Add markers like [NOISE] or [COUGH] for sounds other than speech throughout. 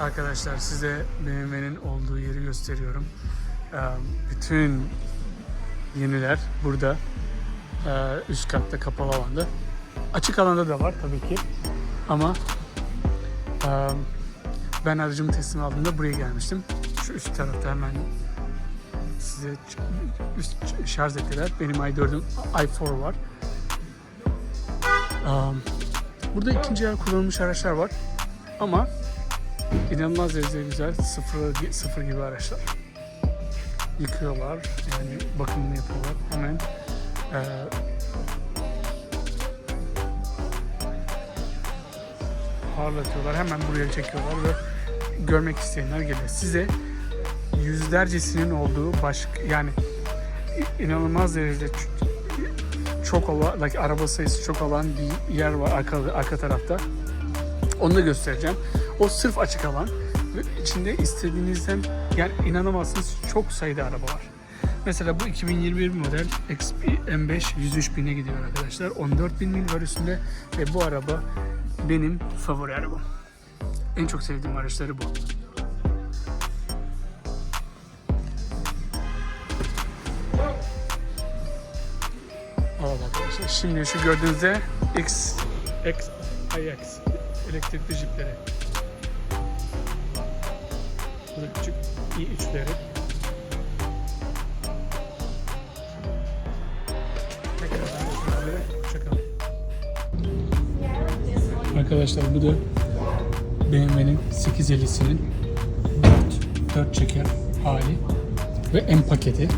Arkadaşlar size BMW'nin olduğu yeri gösteriyorum. Ee, Bütün yeniler burada. Ee, Üst katta kapalı alanda. Açık alanda da var tabii ki. Ama e, ben aracımı teslim aldığımda buraya gelmiştim. Şu üst tarafta hemen size üst şarj ettiler. Benim i4'üm i4 var. Um, burada ikinci el kullanılmış araçlar var. Ama inanılmaz derecede güzel sıfır, sıfır gibi araçlar. Yıkıyorlar, yani bakımını yapıyorlar. Hemen e, parlatıyorlar. Hemen buraya çekiyorlar ve görmek isteyenler gelir. Size yüzlercesinin olduğu başka yani inanılmaz derecede çok olan, like, araba sayısı çok olan bir yer var arka, arka tarafta. Onu da göstereceğim. O sırf açık alan ve içinde istediğinizden yani inanamazsınız çok sayıda araba var. Mesela bu 2021 model XP M5 103 bine gidiyor arkadaşlar. 14 bin mil var üstünde ve bu araba benim favori arabam. En çok sevdiğim araçları bu. Şimdi şu gördüğünüzde X, X, IX elektrikli jipleri. Küçük i3'leri. Tekrardan görüşmek üzere. Hoşçakalın. Arkadaşlar bu da BMW'nin 850'sinin 4, 4 çeker hali ve M paketi.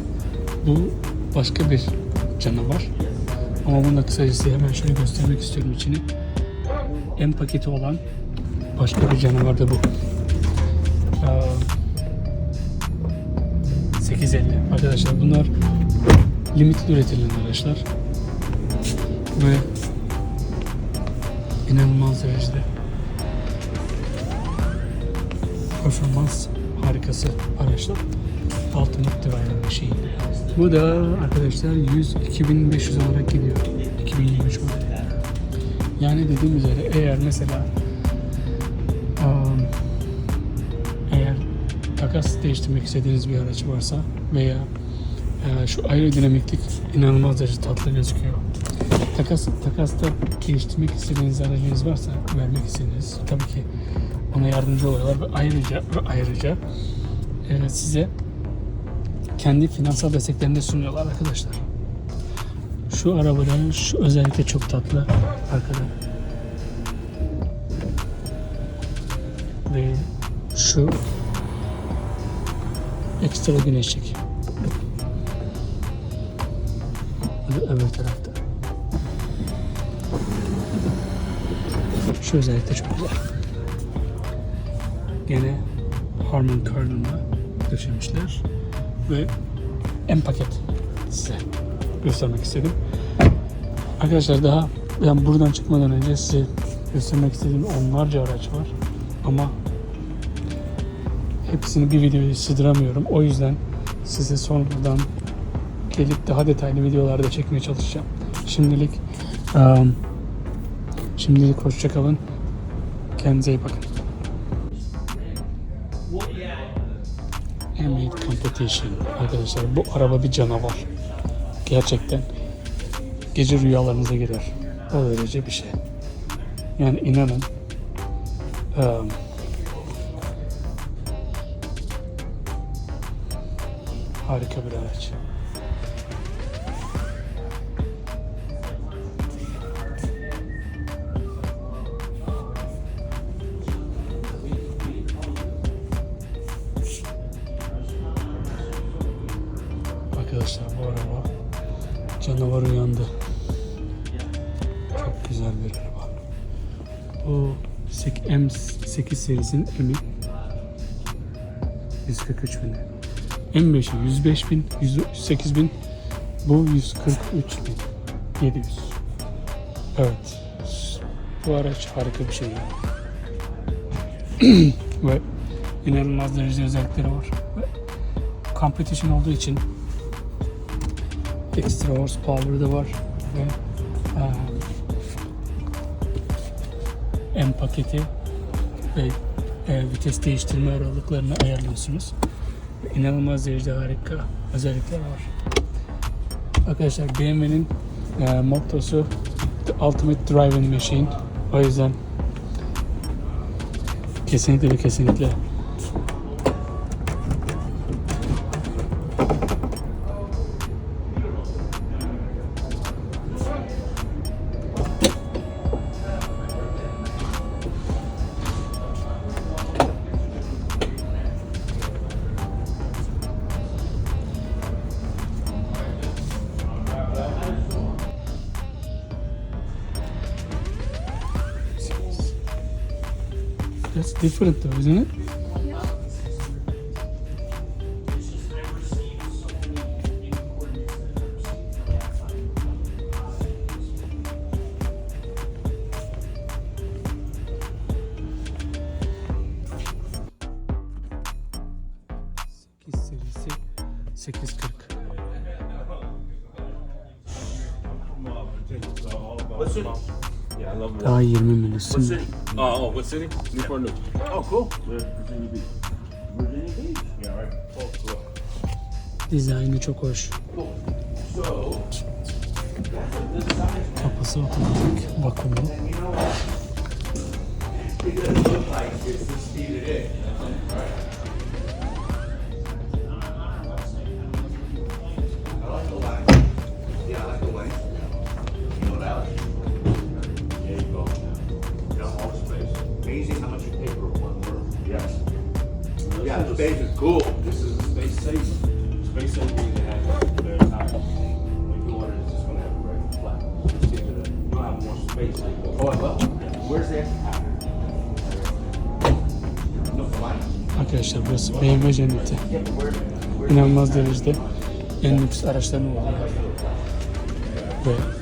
Bu başka bir canavar. Ama bunu da kısacası hemen şöyle göstermek istiyorum içini. M paketi olan başka bir canavar da bu. Aa, 850 arkadaşlar bunlar limitli üretilen araçlar ve inanılmaz derecede performans harikası araçlar. Ultimate Driver Machine. Bu da arkadaşlar 100 2500 olarak gidiyor. 2023 modeli. Yani dediğim üzere eğer mesela takas değiştirmek istediğiniz bir araç varsa veya e, şu aerodinamiklik inanılmaz derece tatlı gözüküyor. Takas, takasta geliştirmek istediğiniz aracınız varsa vermek istediğiniz tabii ki ona yardımcı oluyorlar ve ayrıca ve ayrıca e, size kendi finansal desteklerini de sunuyorlar arkadaşlar. Şu arabada şu özellikle çok tatlı arkada. Ve şu ekstra güneşlik. Öbür tarafta. Şu özellikle çok güzel. Gene Harman Kardon'la döşemişler ve en paket size göstermek istedim. Arkadaşlar daha ben buradan çıkmadan önce size göstermek istediğim onlarca araç var ama hepsini bir videoya sığdıramıyorum. O yüzden size sonradan gelip daha detaylı videolarda çekmeye çalışacağım. Şimdilik um, şimdilik hoşça kalın. Kendinize iyi bakın. M8 Competition arkadaşlar bu araba bir canavar. Gerçekten gece rüyalarınıza girer. O derece bir şey. Yani inanın um, harika bir araç. Arkadaşlar bu araba canavar uyandı. Çok güzel bir araba. Bu sek- M8 serisinin M'i 143 bin. M5'i 105 bin, 108 bin. Bu 143 bin. 700. Evet. Bu araç harika bir şey. [CLEARS THROAT] Ve inanılmaz derecede özellikleri var. Ve competition olduğu için extra horsepower da var ve eee, M paketi ve e, vites değiştirme aralıklarını ayarlıyorsunuz. İnanılmaz derecede harika özellikler var. Arkadaşlar BMW'nin e, mottosu The Ultimate Driving Machine. O yüzden kesinlikle ve kesinlikle That's different though, isn't it? Serisi 840. What city? Yeah, I love Daha 20 What city? Oh, oh, what city? Newport News. Oh, cool. Yeah, Virginia Beach. Virginia Beach. Yeah, right. Oh, cool. Dizaynı çok hoş. So, Kapısı otomatik vakumlu. it doesn't look like it's the speed it is. I Space is cool. This is space saver. Space saver you can have very high. If you it, it's just gonna have a regular flat. Just get to the, you'll have more space. Oh, I love it. Where's the. Arkadaşlar burası BMW cenneti. İnanılmaz derecede en lüks araçların olduğu. Ve